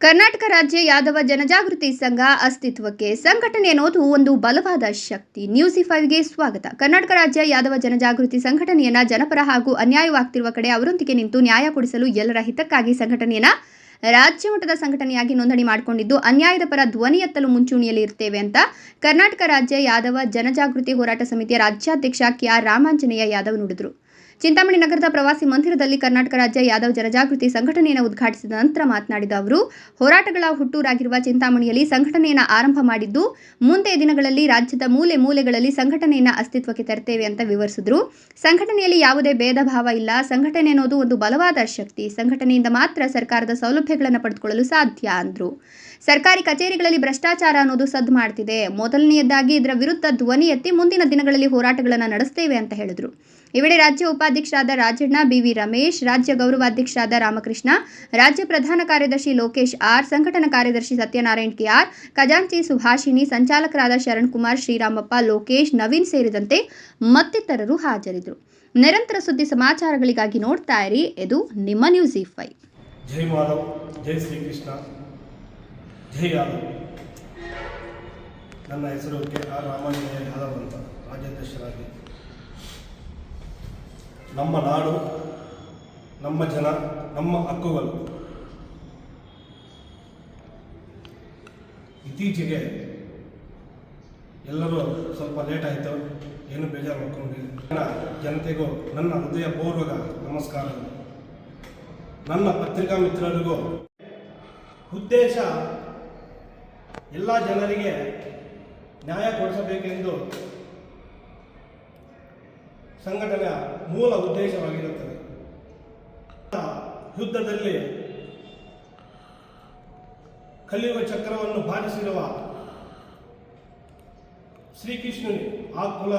ಕರ್ನಾಟಕ ರಾಜ್ಯ ಯಾದವ ಜನಜಾಗೃತಿ ಸಂಘ ಅಸ್ತಿತ್ವಕ್ಕೆ ಸಂಘಟನೆ ಅನ್ನೋದು ಒಂದು ಬಲವಾದ ಶಕ್ತಿ. ನ್ಯೂಸ್ ಫೈವ್ಗೆ ಸ್ವಾಗತ. ಕರ್ನಾಟಕ ರಾಜ್ಯ ಯಾದವ ಜನಜಾಗೃತಿ ಸಂಘಟನೆಯನ್ನ ಜನಪರ ಹಾಗೂ ಅನ್ಯಾಯವಾಗ್ತಿರುವ ಕಡೆ ಅವರೊಂದಿಗೆ ನಿಂತು ನ್ಯಾಯ ಕೊಡಿಸಲು ಎಲ್ಲರ ಹಿತಕ್ಕಾಗಿ ಸಂಘಟನೆಯನ್ನ ರಾಜ್ಯ ಮಟ್ಟದ ಸಂಘಟನೆಯಾಗಿ ನೋಂದಣಿ ಮಾಡಿಕೊಂಡಿದ್ದು, ಅನ್ಯಾಯದ ಪರ ಧ್ವನಿ ಎತ್ತಲು ಮುಂಚೂಣಿಯಲ್ಲಿ ಇರ್ತೇವೆ ಅಂತ ಕರ್ನಾಟಕ ರಾಜ್ಯ ಯಾದವ ಜನಜಾಗೃತಿ ಹೋರಾಟ ಸಮಿತಿಯ ರಾಜ್ಯಾಧ್ಯಕ್ಷ ಕೆ ಆರ್ ರಾಮಾಂಜನೇಯ ಯಾದವ್ ನುಡಿದರು. ಚಿಂತಾಮಣಿ ನಗರದ ಪ್ರವಾಸಿ ಮಂದಿರದಲ್ಲಿ ಕರ್ನಾಟಕ ರಾಜ್ಯ ಯಾದವ್ ಜನಜಾಗೃತಿ ಸಂಘಟನೆಯನ್ನು ಉದ್ಘಾಟಿಸಿದ ನಂತರ ಮಾತನಾಡಿದ ಅವರು, ಹೋರಾಟಗಳ ಹುಟ್ಟೂರಾಗಿರುವ ಚಿಂತಾಮಣಿಯಲ್ಲಿ ಸಂಘಟನೆಯನ್ನು ಆರಂಭ ಮಾಡಿದ್ದು, ಮುಂದೆ ದಿನಗಳಲ್ಲಿ ರಾಜ್ಯದ ಮೂಲೆ ಮೂಲೆಗಳಲ್ಲಿ ಸಂಘಟನೆಯನ್ನು ಅಸ್ತಿತ್ವಕ್ಕೆ ತರ್ತೇವೆ ಅಂತ ವಿವರಿಸಿದ್ರು. ಸಂಘಟನೆಯಲ್ಲಿ ಯಾವುದೇ ಭೇದ ಇಲ್ಲ. ಸಂಘಟನೆ ಅನ್ನೋದು ಒಂದು ಬಲವಾದ ಶಕ್ತಿ. ಸಂಘಟನೆಯಿಂದ ಮಾತ್ರ ಸರ್ಕಾರದ ಸೌಲಭ್ಯಗಳನ್ನು ಪಡೆದುಕೊಳ್ಳಲು ಸಾಧ್ಯ ಅಂದ್ರು. ಸರ್ಕಾರಿ ಕಚೇರಿಗಳಲ್ಲಿ ಭ್ರಷ್ಟಾಚಾರ ಅನ್ನೋದು ಸದ್ದು ಮಾಡ್ತಿದೆ. ಮೊದಲನೆಯದಾಗಿ ಇದರ ವಿರುದ್ಧ ಧ್ವನಿ ಎತ್ತಿ ಮುಂದಿನ ದಿನಗಳಲ್ಲಿ ಹೋರಾಟಗಳನ್ನು ನಡೆಸ್ತೇವೆ ಅಂತ ಹೇಳಿದರು. ಈ ವೇಳೆ ರಾಜ್ಯ ಉಪಾಧ್ಯಕ್ಷರಾದ ರಾಜಣ್ಣ, ಬಿವಿ ರಮೇಶ್, ರಾಜ್ಯ ಗೌರವಾಧ್ಯಕ್ಷರಾದ ರಾಮಕೃಷ್ಣ, ರಾಜ್ಯ ಪ್ರಧಾನ ಕಾರ್ಯದರ್ಶಿ ಲೋಕೇಶ್ ಆರ್, ಸಂಘಟನಾ ಕಾರ್ಯದರ್ಶಿ ಸತ್ಯನಾರಾಯಣ್ ಕೆಆರ್ ಖಜಾಂಚಿ ಸುಭಾಷಿಣಿ, ಸಂಚಾಲಕರಾದ ಶರಣ್ ಕುಮಾರ್ ಶ್ರೀರಾಮಪ್ಪ, ಲೋಕೇಶ್, ನವೀನ್ ಸೇರಿದಂತೆ ಮತ್ತಿತರರು ಹಾಜರಿದ್ದರು. ನಿರಂತರ ಸುದ್ದಿ ಸಮಾಚಾರಗಳಿಗಾಗಿ ನೋಡ್ತಾ ಇರಿ. ಇದು ನಿಮ್ಮ ನ್ಯೂಸ್ ಈ ಜೈ ಮಾಧವ್, ಜೈ ಶ್ರೀಕೃಷ್ಣ, ಜೈ ಯಾದವ್. ನನ್ನ ಹೆಸರು ಕೆ ಆರ್ ರಾಮಾಂಜನೇಯ ಯಾದವ್ ಅಂತ ರಾಜ್ಯಾಧ್ಯಕ್ಷರಾಗಿ. ನಮ್ಮ ನಾಡು, ನಮ್ಮ ಜನ, ನಮ್ಮ ಹಕ್ಕುಗಳು. ಇತ್ತೀಚೆಗೆ ಎಲ್ಲರೂ ಸ್ವಲ್ಪ ಲೇಟ್ ಆಯಿತು, ಏನು ಬೇಜಾರು ಮಾಡ್ಕೊಂಡ್ರಿ. ನನ್ನ ಜನತೆಗೂ, ನನ್ನ ಹೃದಯಪೂರ್ವಕ ನಮಸ್ಕಾರಗಳು. ನನ್ನ ಪತ್ರಿಕಾ ಮಿತ್ರರಿಗೂ ಉದ್ದೇಶ, ಎಲ್ಲ ಜನರಿಗೆ ನ್ಯಾಯ ಕೊಡಿಸಬೇಕೆಂದು ಸಂಘಟನೆಯ ಮೂಲ ಉದ್ದೇಶವಾಗಿರುತ್ತದೆ. ಯುದ್ಧದಲ್ಲಿ ಕಲಿಯುವ ಚಕ್ರವನ್ನು ಬಾಧಿಸಿರುವ ಶ್ರೀಕೃಷ್ಣನಿ ಆ ಕುಲ,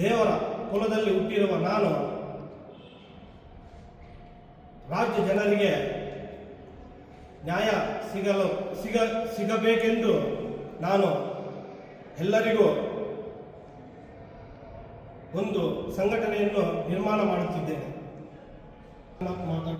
ದೇವರ ಕುಲದಲ್ಲಿ ಹುಟ್ಟಿರುವ ನಾನು ರಾಜ್ಯ ಜನರಿಗೆ ನ್ಯಾಯ ಸಿಗಲು, ಸಿಗ, ಸಿಗಬೇಕೆಂದು ನಾನು ಎಲ್ಲರಿಗೂ ಒಂದು ಸಂಘಟನೆಯನ್ನು ನಿರ್ಮಾಣ ಮಾಡುತ್ತಿದ್ದೇನೆ.